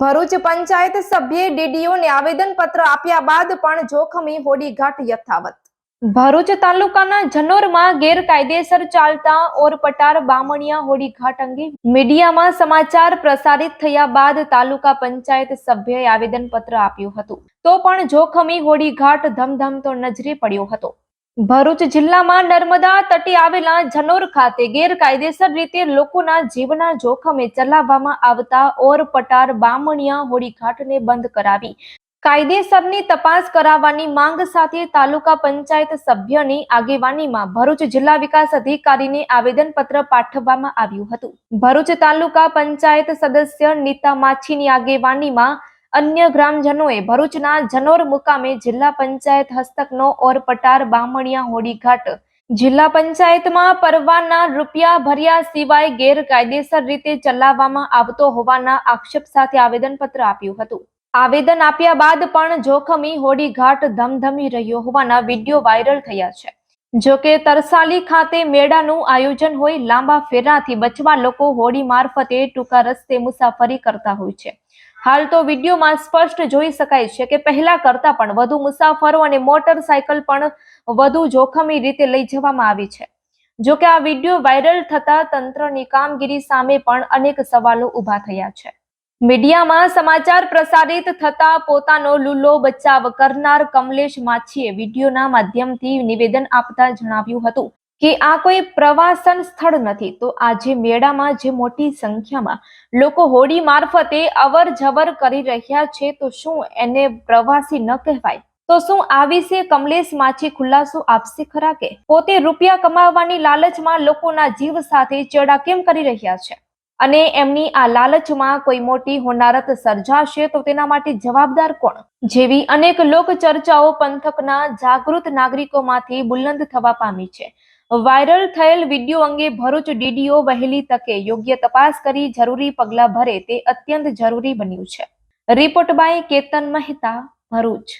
ભરૂચ પંચાયત સભ્યે ડીડીઓને આવેદનપત્ર આપ્યા બાદ પણ જોખમી હોડીઘાટ યથાવત. ભરૂચ તાલુકાના જનોરમાં ગેરકાયદેસર ચાલતા ઓરપટાર બામણિયા હોડીઘાટ અંગે મીડિયામાં સમાચાર પ્રસારિત થયા બાદ તાલુકા પંચાયત સભ્યએ આવેદનપત્ર આપ્યું હતું. તો પણ જોખમી હોડીઘાટ ધમધમતો નજરે પડ્યો હતો. ભરૂચ જિલ્લામાં નર્મદા તટે આવેલા જનોર ખાતે ગેરકાયદેસર રીતે લોકોના જીવના જોખમે ચલાવવામાં આવતા ઓર પટાર બામણિયા હોડીઘાટને બંધ કરાવી. કાયદેસરની તપાસ કરાવવાની માંગ સાથે તાલુકા પંચાયત સભ્યની આગેવાનીમાં ભરૂચ જિલ્લા વિકાસ અધિકારીને આવેદનપત્ર પાઠવવામાં આવ્યું હતું. ભરૂચ તાલુકા પંચાયત સદસ્ય નીતા માછીની આગેવાનીમાં અન્ય ગ્રામજનોએ ભરૂચના જનોર મુકામે જિલ્લા પંચાયત હસ્તકનો ઓર પટાર બામણિયા હોડીઘાટ. જિલ્લા પંચાયતમાં પરવાના રૂપિયા ભર્યા સિવાય ગેરકાયદેસર રીતે ચલાવવામાં આવતો હોવાના આક્ષેપ સાથે આવેદનપત્ર આપ્યું હતું. આવેદન આપ્યા બાદ પણ જોખમી હોડીઘાટ ધમધમી રહ્યો હોવાના વીડિયો વાયરલ થયા છે. જો કે તરસાલી ખાતે મેળાનું આયોજન હોય, લાંબા ફેરાથી બચવા લોકો હોડી મારફતે ટૂંકા રસ્તે મુસાફરી કરતા હોય છે. હાલ તો વિડીયોમાં સ્પષ્ટ જોઈ શકાય છે કે પહેલા કરતા પણ વધુ મુસાફરો અને મોટરસાયકલ પણ વધુ જોખમી રીતે લઈ જવામાં આવી છે. જોકે આ વીડિયો વાયરલ થતા તંત્રની કામગીરી સામે પણ અનેક સવાલો ઊભા થયા છે. મીડિયામાં સમાચાર પ્રસારિત થતા પોતાનો લુલ્લો બચાવ કરનાર કમલેશ માછીએ વિડીયોના માધ્યમથી નિવેદન આપતા જણાવ્યું હતું કે આ કોઈ પ્રવાસન સ્થળ નથી, તો આજે મેળામાં જે મોટી સંખ્યામાં લોકો હોડી મારફતે અવર જવર કરી રહ્યા છે, તો શું એને પ્રવાસી ન કહેવાય? તો શું આ વિશે કમલેશ માછી ખુલાસો આપશે ખરા કે? પોતે રૂપિયા કમાવવાની લાલચમાં લોકોના જીવ સાથે ચેડા કેમ કરી રહ્યા છે? અને એમની આ લાલચમાં કોઈ મોટી હોનારત સર્જાશે તો તેના માટે જવાબદાર કોણ? જેવી અનેક લોક ચર્ચાઓ પંથકના જાગૃત નાગરિકોમાંથી બુલંદ થવા પામી છે. વાયરલ થયેલ વીડિયો અંગે ભરૂચ ડીડીઓ વહેલી તકે યોગ્ય તપાસ કરી જરૂરી પગલાં ભરે તે અત્યંત જરૂરી બન્યું છે. Report by Ketan Mehta, Bharuch.